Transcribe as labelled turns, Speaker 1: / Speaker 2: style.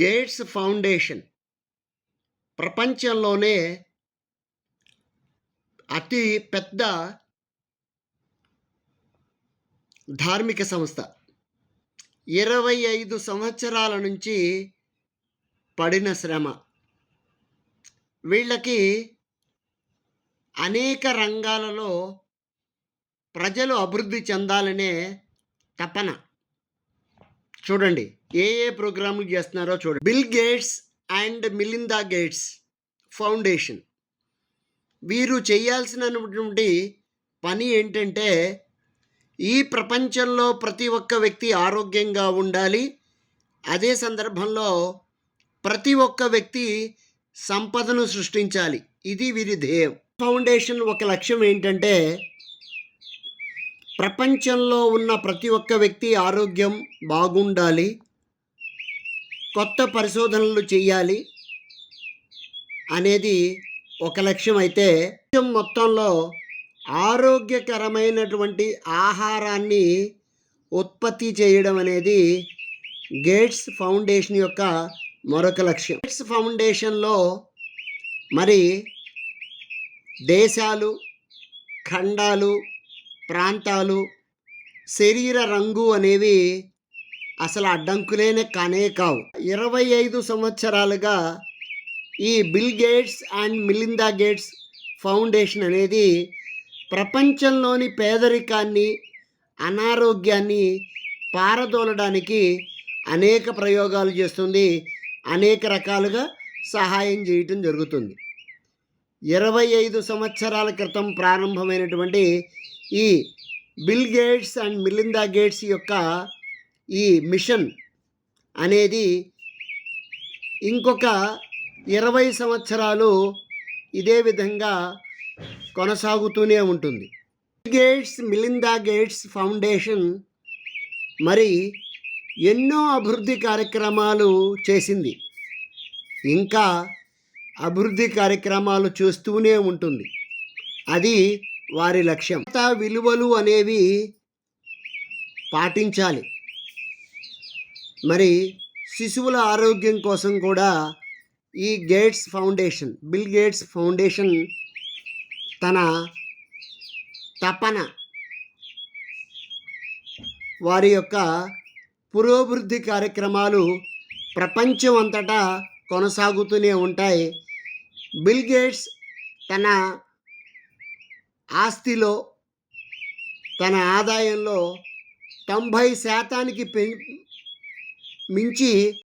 Speaker 1: Gates foundation ప్రపంచంలోనే అతి పెద్ద ధార్మిక సంస్థ. ఇరవై ఐదు సంవత్సరాల నుంచి పడిన శ్రమ. వీళ్ళకి అనేక రంగాలలో ప్రజలు అభివృద్ధి చెందాలనే తపన. చూడండి. ఏ ఏ ప్రోగ్రాములు చేస్తున్నారో చూడండి. Bill Gates and Melinda Gates foundation వీరు చేయాల్సినటువంటి పని ఏంటంటే ఈ ప్రపంచంలో ప్రతి ఒక్క వ్యక్తి ఆరోగ్యంగా ఉండాలి. అదే సందర్భంలో ప్రతి ఒక్క వ్యక్తి సంపదను సృష్టించాలి. ఇది వీరి ధ్యేయం. ఫౌండేషన్ ఒక లక్ష్యం ఏంటంటే ప్రపంచంలో ఉన్న ప్రతి ఒక్క వ్యక్తి ఆరోగ్యం బాగుండాలి. కొత్త పరిశోధనలు చేయాలి అనేది ఒక లక్ష్యం అయితే మొత్తంలో ఆరోగ్యకరమైనటువంటి ఆహారాన్ని ఉత్పత్తి చేయడం అనేది గేట్స్ ఫౌండేషన్ యొక్క మరొక లక్ష్యం. గేట్స్ ఫౌండేషన్లో మరి దేశాలు ఖండాలు ప్రాంతాలు శరీర రంగు అనేవి అసలు అడ్డంకులేనే కానే కావు. ఇరవై ఐదు సంవత్సరాలుగా ఈ Bill Gates and Melinda Gates Foundation అనేది ప్రపంచంలోని పేదరికాన్ని అనారోగ్యాన్ని పారదోలడానికి అనేక ప్రయోగాలు చేస్తుంది. అనేక రకాలుగా సహాయం చేయటం జరుగుతుంది. ఇరవై ఐదు సంవత్సరాల క్రితం ప్రారంభమైనటువంటి ఈ Bill Gates and Melinda Gates యొక్క ఈ మిషన్ అనేది ఇంకొక ఇరవై సంవత్సరాలు ఇదే విధంగా కొనసాగుతూనే ఉంటుంది. గేట్స్ మిలిందా గేట్స్ ఫౌండేషన్ మరి ఎన్నో అభివృద్ధి కార్యక్రమాలు చేసింది. ఇంకా అభివృద్ధి కార్యక్రమాలు చేస్తూనే ఉంటుంది. అది వారి లక్ష్యం. విలువలు అనేవి పాటించాలి. మరి శిశువుల ఆరోగ్యం కోసం కూడా ఈ Gates Foundation Bill Gates Foundation తన తపన వారి యొక్క పురోభివృద్ధి కార్యక్రమాలు ప్రపంచం అంతటా కొనసాగుతూనే ఉంటాయి. బిల్ గేట్స్ తన ఆస్తిలో తన ఆదాయంలో తొంభై శాతానికి పె 铭记